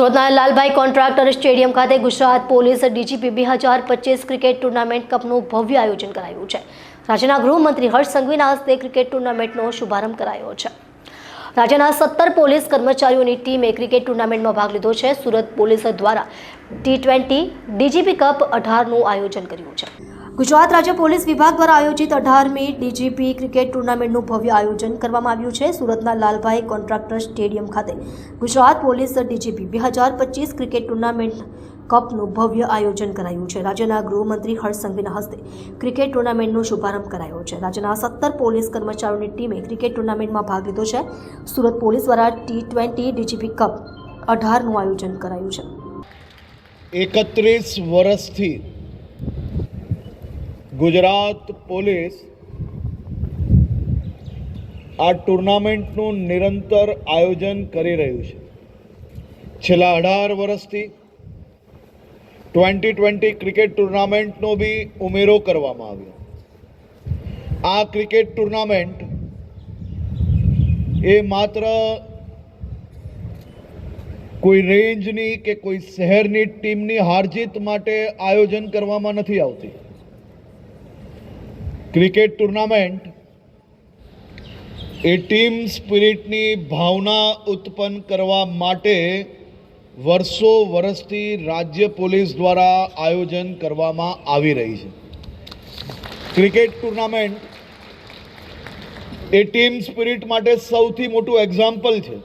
સુરતના Lalbhai contractor stadium ખાતે Gujarat police DGP બે હજાર પચીસ ક્રિકેટ ટુર્નામેન્ટ કપનું ભવ્ય આયોજન કરાયું છે. રાજ્યના ગૃહમંત્રી હર્ષ સંઘવીના હસ્તે ક્રિકેટ ટુર્નામેન્ટનો શુભારંભ કરાયો છે. રાજ્યના સત્તર પોલીસ કર્મચારીઓની ટીમે ક્રિકેટ ટુર્નામેન્ટમાં ભાગ લીધો છે. સુરત પોલીસ દ્વારા ટી ટ્વેન્ટી ડીજીપી કપ અઢારનું આયોજન કર્યું છે. ગુજરાત રાજ્ય પોલીસ વિભાગ દ્વારા આયોજિત અઢારમી ડીજીપી ક્રિકેટ ટુર્નામેન્ટનું ભવ્ય આયોજન કરવામાં આવ્યું છે. સુરતના લાલભાઈ કોન્ટ્રાક્ટર સ્ટેડિયમ ખાતે ગુજરાત પોલીસ ડીજીપી બે હજાર પચીસ ક્રિકેટ ટુર્નામેન્ટ કપનું ભવ્ય આયોજન કરાયું છે. રાજ્યના ગૃહમંત્રી હર્ષ હસ્તે ક્રિકેટ ટુર્નામેન્ટનો શુભારંભ કરાયો છે. રાજ્યના સત્તર પોલીસ કર્મચારીઓની ટીમે ક્રિકેટ ટુર્નામેન્ટમાં ભાગ લીધો છે. સુરત પોલીસ દ્વારા ટી ટ્વેન્ટી ડીજીપી કપ અઢારનું આયોજન કરાયું છે. એકત્રીસ વર્ષથી ગુજરાત પોલીસ આ ટુર્નામેન્ટનું નિરંતર આયોજન કરી રહ્યું છે. છેલ્લા અઢાર વર્ષથી ટ્વેન્ટી ટ્વેન્ટી ક્રિકેટ ટુર્નામેન્ટનો બી ઉમેરો કરવામાં આવ્યો. આ ક્રિકેટ ટુર્નામેન્ટ એ માત્ર કોઈ રેન્જની કે કોઈ શહેરની ટીમની હારજીત માટે આયોજન કરવામાં નથી આવતી. ક્રિકેટ ટુર્નામેન્ટ એ ટીમ સ્પિરિટની ભાવના ઉત્પન્ન કરવા માટે વર્ષો વર્ષથી રાજ્ય પોલીસ દ્વારા આયોજન કરવામાં આવી રહી છે. ક્રિકેટ ટુર્નામેન્ટ એ ટીમ સ્પિરિટ માટે સૌથી મોટું એક્ઝામ્પલ છે.